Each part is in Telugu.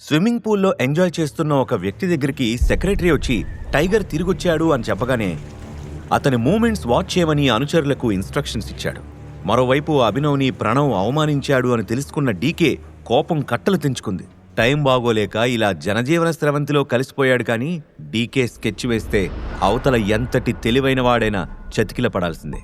స్విమ్మింగ్ పూల్లో ఎంజాయ్ చేస్తున్న ఒక వ్యక్తి దగ్గరికి సెక్రటరీ వచ్చి టైగర్ తిరిగొచ్చాడు అని చెప్పగానే అతని మూమెంట్స్ వాచ్ చేయమని అనుచరులకు ఇన్స్ట్రక్షన్స్ ఇచ్చాడు. మరోవైపు అభినవ్ని ప్రణవ్ అవమానించాడు అని తెలుసుకున్న డీకే కోపం కట్టలు తెంచుకుంది. టైం బాగోలేక ఇలా జనజీవన స్రవంతిలో కలిసిపోయాడు కానీ డీకే స్కెచ్ వేస్తే అవతల ఎంతటి తెలివైన వాడైనా చతికిల పడాల్సిందే.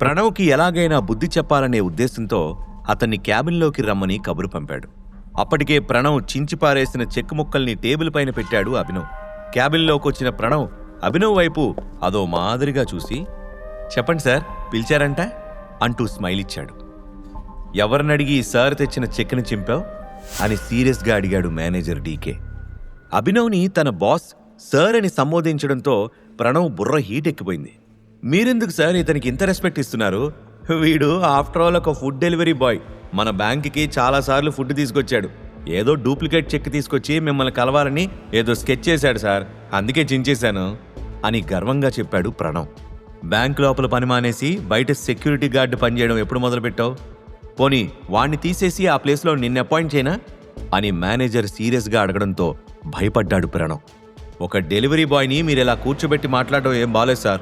ప్రణవ్కి ఎలాగైనా బుద్ధి చెప్పాలనే ఉద్దేశంతో అతన్ని క్యాబిన్లోకి రమ్మని కబురు పంపాడు. అప్పటికే ప్రణవ్ చించిపారేసిన చెక్ ముక్కల్ని టేబుల్ పైన పెట్టాడు అభినవ్. క్యాబిన్లోకి వచ్చిన ప్రణవ్ అభినవ్ వైపు అదో మాదిరిగా చూసి చెప్పండి సార్ పిలిచారంట? అంటూ స్మైల్ ఇచ్చాడు. ఎవరినడిగి ఈ సార్ తెచ్చిన చెక్ని చింపావు? అని సీరియస్గా అడిగాడు మేనేజర్ డీకే. అభినవ్ని తన బాస్ సార్ అని సంబోధించడంతో ప్రణవ్ బుర్ర హీట్ ఎక్కిపోయింది మీరెందుకు సార్ ఇతనికి ఇంత రెస్పెక్ట్ ఇస్తున్నారు? వీడు ఆఫ్టర్ ఆల్ ఒక ఫుడ్ డెలివరీ బాయ్ మన బ్యాంక్కి చాలాసార్లు ఫుడ్ తీసుకొచ్చాడు. ఏదో డూప్లికేట్ చెక్ తీసుకొచ్చి మిమ్మల్ని కలవాలని ఏదో స్కెచ్ చేశాడు సార్. అందుకే చించేశాను అని గర్వంగా చెప్పాడు ప్రణవ్. బ్యాంక్ లోపల పని మానేసి బయట సెక్యూరిటీ గార్డు పనిచేయడం ఎప్పుడు మొదలుపెట్టావు? పోనీ వాణ్ణి తీసేసి ఆ ప్లేస్లో నిన్ను అపాయింట్ చేయనా? అని మేనేజర్ సీరియస్గా అడగడంతో భయపడ్డాడు ప్రణవ్. ఒక డెలివరీ బాయ్ని మీరు ఇలా కూర్చోబెట్టి మాట్లాడడం ఏం బాలేదు సార్.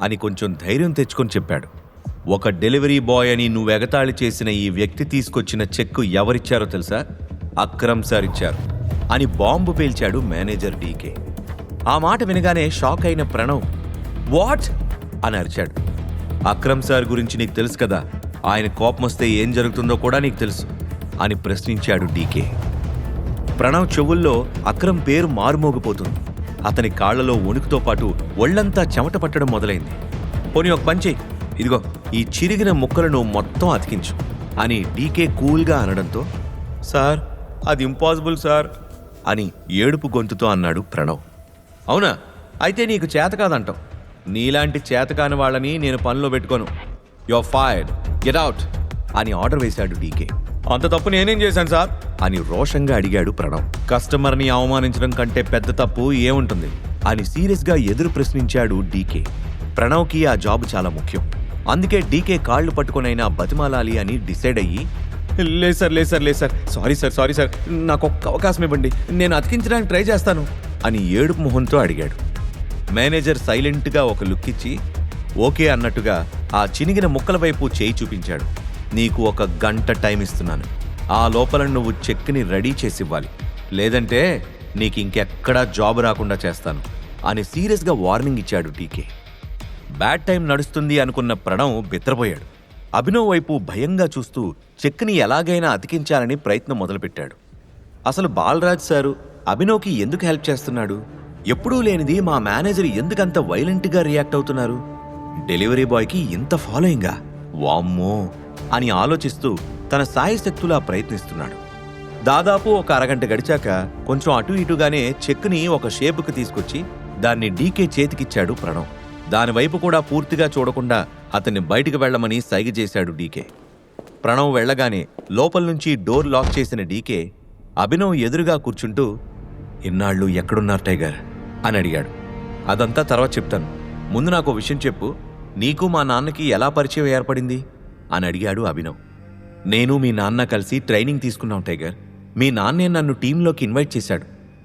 అని కొంచెం ధైర్యం తెచ్చుకొని చెప్పాడు. ఒక డెలివరీ బాయ్ అని నువ్వు ఎగతాళి చేసిన ఈ వ్యక్తి తీసుకొచ్చిన చెక్కు ఎవరిచ్చారో తెలుసా? అక్రమ్ సార్ ఇచ్చారు. అని బాంబు పేల్చాడు మేనేజర్ డీకే. ఆ మాట వినగానే షాక్ అయిన ప్రణవ్ వాట్? అని అరిచాడు. అక్రమ్ సార్ గురించి నీకు తెలుసు కదా. ఆయన కోపం వస్తే ఏం జరుగుతుందో కూడా నీకు తెలుసు అని ప్రశ్నించాడు డీకే. ప్రణవ్ చెవుల్లో అక్రమ్ పేరు మారుమోగిపోతుంది. అతని కాళ్ళలో వణుకుతో పాటు ఒళ్ళంతా చెమట పట్టడం మొదలైంది. పోనీ ఒక పంచి ఇదిగో ఈ చిరిగిన ముక్కలను మొత్తం అతికించు. అని డీకే కూల్గా అనడంతో సార్ అది ఇంపాసిబుల్ సార్. అని ఏడుపు గొంతుతో అన్నాడు ప్రణవ్. అవునా? అయితే నీకు చేత కాదంటావు. నీలాంటి చేతకాని వాళ్ళని నేను పనిలో పెట్టుకోను. యో ఫైర్డ్ గెట్ అవుట్ అని ఆర్డర్ వేశాడు డీకే. అంత తప్పు నేనేం చేశాను సార్? అని రోషంగా అడిగాడు ప్రణవ్. కస్టమర్ని అవమానించడం కంటే పెద్ద తప్పు ఏముంటుంది? అని సీరియస్గా ఎదురు ప్రశ్నించాడు డీకే. ప్రణవ్కి ఆ జాబ్ చాలా ముఖ్యం. అందుకే డీకే కాళ్ళు పట్టుకునైనా బతిమాలాలి అని డిసైడ్ అయ్యి లేదు సార్ లేదు సార్ లేదు sir sorry sir sorry sir నాకు ఒక్క అవకాశం ఇవ్వండి నేను అతికించడానికి ట్రై చేస్తాను అని ఏడుపు మొహంతో అడిగాడు. మేనేజర్ సైలెంట్గా ఒక లుక్ ఇచ్చి ఓకే అన్నట్టుగా ఆ చినిగిన ముక్కల వైపు చేయి చూపించాడు. నీకు ఒక గంట టైం ఇస్తున్నాను. ఆ లోపల నువ్వు చెక్ని రెడీ చేసి ఇవ్వాలి. లేదంటే నీకు ఇంకెక్కడా జాబ్ రాకుండా చేస్తాను అని సీరియస్గా వార్నింగ్ ఇచ్చాడు టీకే బ్యాడ్ టైం నడుస్తుంది అనుకున్న ప్రణవ్ బిత్రపోయాడు. అభినవ్ వైపు భయంగా చూస్తూ చెక్ని ఎలాగైనా అతికించాలని ప్రయత్నం మొదలుపెట్టాడు. అసలు బాలరాజ్ సారు అభినవ్కి ఎందుకు హెల్ప్ చేస్తున్నాడు? ఎప్పుడూ లేనిది మా మేనేజర్ ఎందుకంత వైలెంట్గా రియాక్ట్ అవుతున్నారు? డెలివరీ బాయ్కి ఇంత ఫాలోయింగా? వామ్మో! అని ఆలోచిస్తూ తన సాయశక్తులా ప్రయత్నిస్తున్నాడు. దాదాపు ఒక అరగంట గడిచాక కొంచెం అటు ఇటుగానే చెక్ని ఒక షేపుకి తీసుకొచ్చి దాన్ని డీకే చేతికిచ్చాడు ప్రణవ్. దానివైపు కూడా పూర్తిగా చూడకుండా అతన్ని బయటికి వెళ్ళమని సైగ చేశాడు డీకే. ప్రణవ్ వెళ్ళగానే లోపల నుంచి డోర్ లాక్ చేసిన డీకే అభినవ్ ఎదురుగా కూర్చుంటూ ఇన్నాళ్ళు ఎక్కడున్నారు టైగర్? అని అడిగాడు. అదంతా తర్వాత చెప్తాను. ముందు నాకు విషయం చెప్పు. నీకు మా నాన్నకి ఎలా పరిచయం ఏర్పడింది? అని అడిగాడు అభినవ్. నేను మీ నాన్న కలిసి ట్రైనింగ్ తీసుకున్నాం టైగర్. మీ నాన్నే నన్ను టీంలోకి ఇన్వైట్ చేశాడు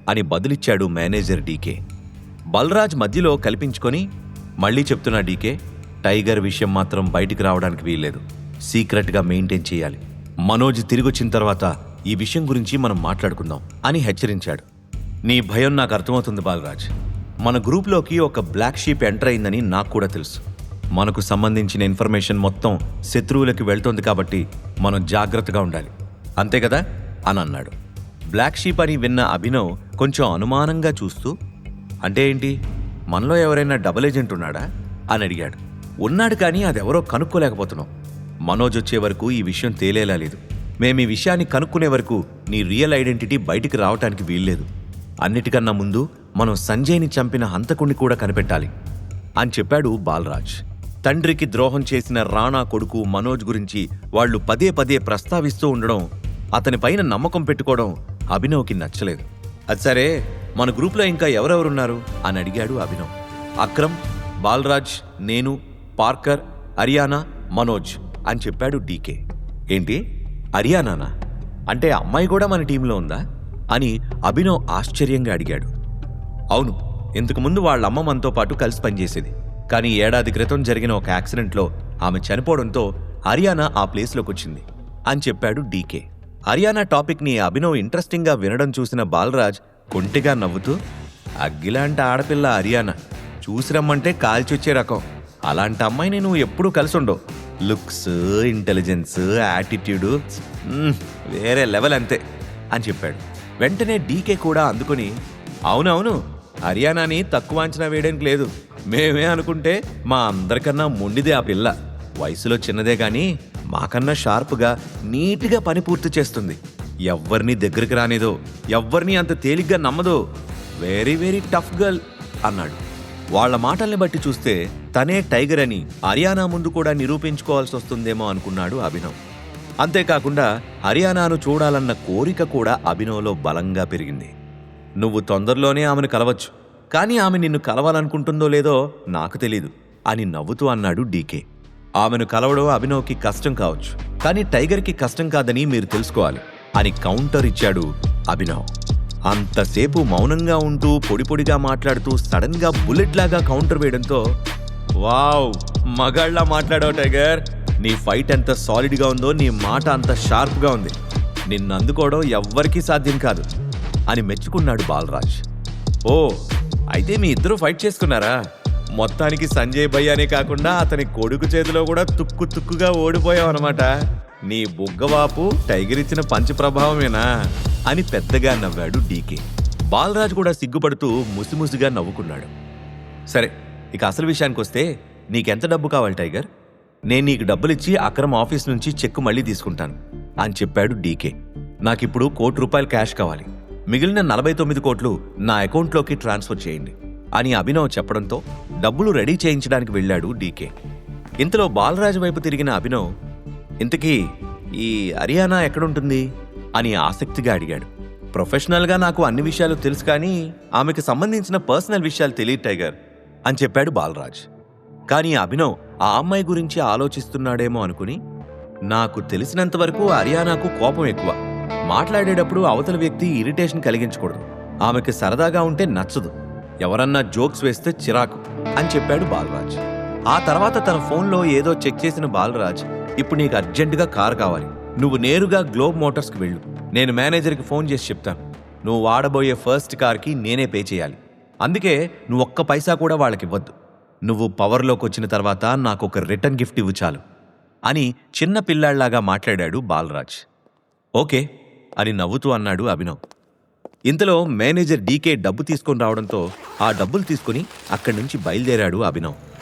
అని బదులిచ్చాడు మేనేజర్ డీకే. బలరాజ్ మధ్యలో కల్పించుకొని మళ్ళీ చెప్తున్నా డీకే టైగర్ విషయం మాత్రం బయటికి రావడానికి వీల్లేదు. సీక్రెట్గా మెయింటైన్ చేయాలి. మనోజ్ తిరిగొచ్చిన తర్వాత ఈ విషయం గురించి మనం మాట్లాడుకుందాం అని హెచ్చరించాడు. నీ భయం నాకు అర్థమవుతుంది బాలరాజ్. మన గ్రూప్లోకి ఒక బ్లాక్ షీప్ ఎంటర్ అయిందని నాకు కూడా తెలుసు. మనకు సంబంధించిన ఇన్ఫర్మేషన్ మొత్తం శత్రువులకి వెళ్తోంది కాబట్టి మనం జాగ్రత్తగా ఉండాలి. అంతే కదా? అని అన్నాడు. బ్లాక్ షీప్ అని విన్న అభినవ్ కొంచెం అనుమానంగా చూస్తూ అంటే ఏంటి? మనలో ఎవరైనా డబుల్ ఏజెంట్ ఉన్నాడా? అని అడిగాడు. ఉన్నాడు కానీ అదెవరో కనుక్కోలేకపోతున్నాం. మనోజ్ వచ్చే వరకు ఈ విషయం తేలేలా లేదు. మేము ఈ విషయాన్ని కనుక్కునే వరకు నీ రియల్ ఐడెంటిటీ బయటికి రావటానికి వీల్లేదు. అన్నిటికన్నా ముందు మనం సంజయ్ని చంపిన హంతకుణ్ణి కూడా కనిపెట్టాలి అని చెప్పాడు బాలరాజ్. తండ్రికి ద్రోహం చేసిన రాణా కొడుకు మనోజ్ గురించి వాళ్ళు పదే పదే ప్రస్తావిస్తూ ఉండడం అతనిపైన నమ్మకం పెట్టుకోవడం అభినవ్కి నచ్చలేదు. అది సరే మన గ్రూప్లో ఇంకా ఎవరెవరున్నారు? అని అడిగాడు అభినవ్. అక్రమ్ బాలరాజ్ నేను పార్కర్ అరియానా మనోజ్ అని చెప్పాడు డీకే. ఏంటి? అరియానానా? అంటే అమ్మాయి కూడా మన టీంలో ఉందా? అని అభినవ్ ఆశ్చర్యంగా అడిగాడు. అవును ఇంతకుముందు వాళ్ళ అమ్మ మనతో పాటు కలిసి పనిచేసేది. కానీ ఏడాది క్రితం జరిగిన ఒక యాక్సిడెంట్లో ఆమె చనిపోవడంతో హరియానా ఆ ప్లేస్లోకి వచ్చింది అని చెప్పాడు డీకే. హరియానా టాపిక్ని అభినవ్ ఇంట్రెస్టింగ్గా వినడం చూసిన బాలరాజ్ కొంటిగా నవ్వుతూ అగ్గిలాంటి ఆడపిల్ల హరియానా చూసి రమ్మంటే కాల్చొచ్చే రకం. అలాంటి అమ్మాయిని నువ్వు ఎప్పుడూ కలిసి ఉండవు లుక్స్ ఇంటెలిజెన్స్ యాటిట్యూడ్ వేరే లెవెల్ అంతే అని చెప్పాడు. వెంటనే డీకే కూడా అందుకుని అవునవును హర్యానాని తక్కువ అంచనా వేయడానికి లేదు. మేమే అనుకుంటే మా అందరికన్నా మొండిదే ఆ పిల్ల. వయసులో చిన్నదే కానీ మాకన్నా షార్ప్గా నీట్గా పని పూర్తి చేస్తుంది. ఎవ్వరిని దగ్గరికి రానేదో ఎవరిని అంత తేలిగ్గా నమ్మదో వెరీ వెరీ టఫ్ గర్ల్ అన్నాడు. వాళ్ళ మాటల్ని బట్టి చూస్తే తనే టైగర్ అని హర్యానా ముందు కూడా నిరూపించుకోవాల్సి వస్తుందేమో అనుకున్నాడు అభినవ్. అంతేకాకుండా హర్యానాను చూడాలన్న కోరిక కూడా అభినవ్లో బలంగా పెరిగింది. నువ్వు తొందరలోనే ఆమెను కలవచ్చు కానీ ఆమె నిన్ను కలవాలనుకుంటుందో లేదో నాకు తెలీదు అని నవ్వుతూ అన్నాడు డీకే. ఆమెను కలవడం అభినవ్కి కష్టం కావచ్చు కానీ టైగర్కి కష్టం కాదని మీరు తెలుసుకోవాలి. అని కౌంటర్ ఇచ్చాడు అభినవ్. అంతసేపు మౌనంగా ఉంటూ పొడి పొడిగా మాట్లాడుతూ సడన్గా బుల్లెట్లాగా బుల్లెట్ లాగా కౌంటర్ వేయడంతో వావ్ మగాళ్ళ మాట్లాడావు టైగర్. నీ ఫైట్ ఎంత సాలిడ్గా ఉందో నీ మాట అంత షార్ప్గా ఉంది. నిన్ను అందుకోవడం ఎవ్వరికీ సాధ్యం కాదు అని మెచ్చుకున్నాడు బాలరాజ్. ఓ అయితే మీ ఇద్దరు ఫైట్ చేసుకున్నారా? మొత్తానికి సంజయ్ భయ్యానే కాకుండా అతని కొడుకు చేతిలో కూడా తుక్కు తుక్కుగా ఓడిపోయావు అనమాట నీ బుగ్గవాపు టైగర్ ఇచ్చిన పంచ ప్రభావమేనా? అని పెద్దగా నవ్వాడు డీకే. బాలరాజ్ కూడా సిగ్గుపడుతూ ముసిముసిగా నవ్వుకున్నాడు. సరే ఇక అసలు విషయానికి వస్తే నీకెంత డబ్బు కావాలి టైగర్? నేను నీకు డబ్బులిచ్చి అక్రమ్ ఆఫీస్ నుంచి చెక్కు మళ్ళీ తీసుకుంటాను అని చెప్పాడు డీకే. నాకిప్పుడు కోటి రూపాయలు క్యాష్ కావాలి. మిగిలిన నలభై తొమ్మిది కోట్లు నా అకౌంట్లోకి ట్రాన్స్ఫర్ చేయండి అని అభినవ్ చెప్పడంతో డబ్బులు రెడీ చేయించడానికి వెళ్ళాడు డీకే. ఇంతలో బాలరాజు వైపు తిరిగిన అభినవ్ ఇంతకీ ఈ హర్యానా ఎక్కడుంటుంది? అని ఆసక్తిగా అడిగాడు. ప్రొఫెషనల్గా నాకు అన్ని విషయాలు తెలుసు కానీ ఆమెకు సంబంధించిన పర్సనల్ విషయాలు తెలియదు టైగర్ అని చెప్పాడు బాలరాజ్. కానీ అభినవ్ ఆ అమ్మాయి గురించి ఆలోచిస్తున్నాడేమో అనుకుని నాకు తెలిసినంత వరకు హర్యానాకు కోపం ఎక్కువ. మాట్లాడేటప్పుడు అవతల వ్యక్తి ఇరిటేషన్ కలిగించకూడదు. ఆమెకి సరదాగా ఉంటే నచ్చదు. ఎవరన్నా జోక్స్ వేస్తే చిరాకు అని చెప్పాడు బాలరాజ్. ఆ తర్వాత తన ఫోన్లో ఏదో చెక్ చేసిన బాలరాజ్ ఇప్పుడు నీకు అర్జెంటుగా కారు కావాలి. నువ్వు నేరుగా గ్లోబ్ మోటార్స్కి వెళ్ళు. నేను మేనేజర్కి ఫోన్ చేసి చెప్తాను. నువ్వు వాడబోయే ఫస్ట్ కార్కి నేనే పే చేయాలి. అందుకే నువ్వు ఒక్క పైసా కూడా వాళ్ళకి ఇవ్వద్దు. నువ్వు పవర్లోకి వచ్చిన తర్వాత నాకు ఒక రిటర్న్ గిఫ్ట్ ఇవ్వు చాలు అని చిన్న పిల్లాళ్ళాగా మాట్లాడాడు బాలరాజ్. ఓకే అని నవ్వుతూ అన్నాడు అభినవ్. ఇంతలో మేనేజర్ డీకే డబ్బు తీసుకొని రావడంతో ఆ డబ్బులు తీసుకుని అక్కడి నుంచి బయలుదేరాడు అభినవ్.